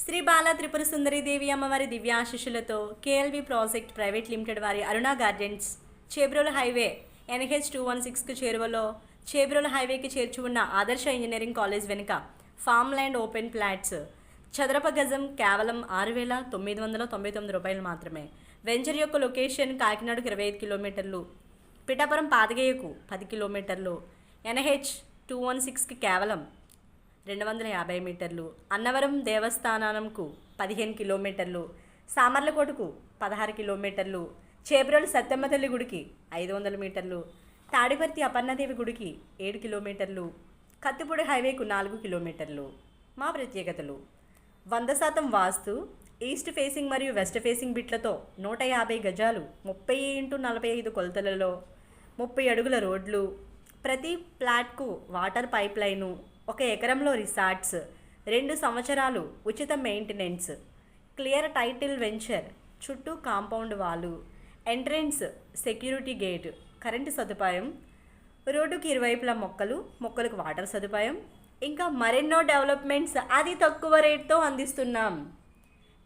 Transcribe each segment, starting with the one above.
శ్రీ బాల త్రిపుర సుందరి దేవి అమ్మవారి దివ్యాశిషులతో KLV project private limited వారి Aruna gardens Chebrol highway NH two one సిక్స్కు చేరువలో చేబ్రోల్ హైవేకి చేర్చి ఉన్న ఆదర్శ ఇంజనీరింగ్ కాలేజ్ వెనుక ఫామ్ ల్యాండ్ ఓపెన్ ప్లాట్స్ చదరప గజం కేవలం ఆరు వేల తొమ్మిది వందల తొంభై తొమ్మిది రూపాయలు మాత్రమే. వెంచర్ యొక్క లొకేషన్ కాకినాడకు ఇరవై ఐదు కిలోమీటర్లు. పిఠాపురం పాతగయ్యకు పది కిలోమీటర్లు. ఎన్హెచ్ టూ వన్ సిక్స్కి కేవలం రెండు వందల యాభై మీటర్లు అన్నవరం దేవస్థానంకు పదిహేను కిలోమీటర్లు సామర్లకోటకు పదహారు కిలోమీటర్లు చేబ్రోలు సత్యమ్మ తల్లి గుడికి ఐదు వందల మీటర్లు తాడిపర్తి అపర్ణదేవి గుడికి ఏడు కిలోమీటర్లు కత్తిపూడి హైవేకు నాలుగు కిలోమీటర్లు. మా ప్రత్యేకతలు వంద శాతం వాస్తు ఈస్ట్ ఫేసింగ్ మరియు వెస్ట్ ఫేసింగ్ బిట్లతో నూట యాభై గజాలు ముప్పై ఇంటూ నలభై ఐదు కొలతలలో ముప్పై అడుగుల రోడ్లు ప్రతి ప్లాట్కు వాటర్ పైప్ లైను ఒక ఎకరంలో రిసార్ట్స్ రెండు సంవత్సరాలు ఉచిత మెయింటెనెన్స్ క్లియర్ టైటిల్ వెంచర్ చుట్టూ compound wall entrance security gate current సదుపాయం రోడ్డుకి ఇరువైపులా మొక్కలు మొక్కలకు వాటర్ సదుపాయం ఇంకా మరెన్నో డెవలప్మెంట్స్ అతి తక్కువ రేట్తో అందిస్తున్నాం.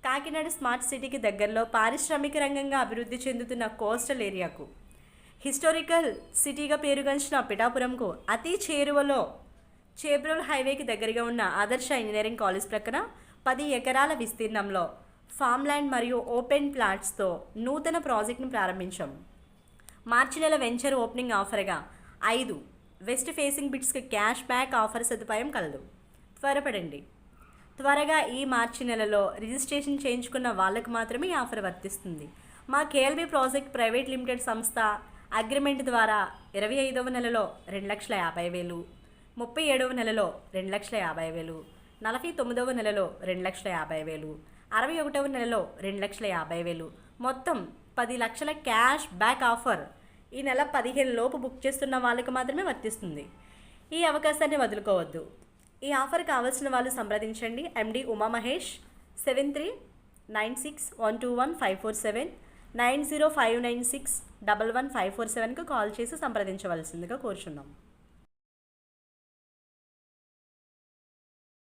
కాకినాడ స్మార్ట్ సిటీకి దగ్గరలో పారిశ్రామిక రంగంగా అభివృద్ధి చెందుతున్న కోస్టల్ ఏరియాకు హిస్టారికల్ సిటీగా పేరుగాంచిన పిఠాపురంకు అతి చేరువలో చేబ్రోల్ హైవేకి దగ్గరగా ఉన్న ఆదర్శ ఇంజనీరింగ్ కాలేజ్ ప్రక్కన పది ఎకరాల విస్తీర్ణంలో ఫామ్ ల్యాండ్ మరియు ఓపెన్ ప్లాట్స్తో నూతన ప్రాజెక్ట్ను ప్రారంభించాం. మార్చి నెల వెంచర్ ఓపెనింగ్ ఆఫర్గా ఐదు వెస్ట్ ఫేసింగ్ బిట్స్కి క్యాష్ బ్యాక్ ఆఫర్ సదుపాయం కలదు. త్వరపడండి. త్వరగా ఈ మార్చి నెలలో రిజిస్ట్రేషన్ చేయించుకున్న వాళ్ళకు మాత్రమే ఈ ఆఫర్ వర్తిస్తుంది. మా కేఎల్బి ప్రాజెక్ట్ ప్రైవేట్ లిమిటెడ్ సంస్థ అగ్రిమెంట్ ద్వారా ఇరవై ఐదవ నెలలో రెండు లక్షల యాభై వేలు ముప్పై ఏడవ నెలలో రెండు లక్షల యాభై వేలు నలభై తొమ్మిదవ నెలలో రెండు లక్షల యాభై వేలు అరవై ఒకటవ నెలలో రెండు లక్షల యాభై వేలు. మొత్తం పది లక్షల క్యాష్ బ్యాక్ ఆఫర్. ఈ నెల పదిహేను లోపు బుక్ చేస్తున్న వాళ్ళకి మాత్రమే వర్తిస్తుంది. ఈ అవకాశాన్ని వదులుకోవద్దు. ఈ ఆఫర్ కావాల్సిన వాళ్ళు సంప్రదించండి. MD Uma Mahesh seven three nine six one two one five four seven nine zero five nine six double one five four సెవెన్కు call చేసి సంప్రదించవలసిందిగా కోరుచున్నాం.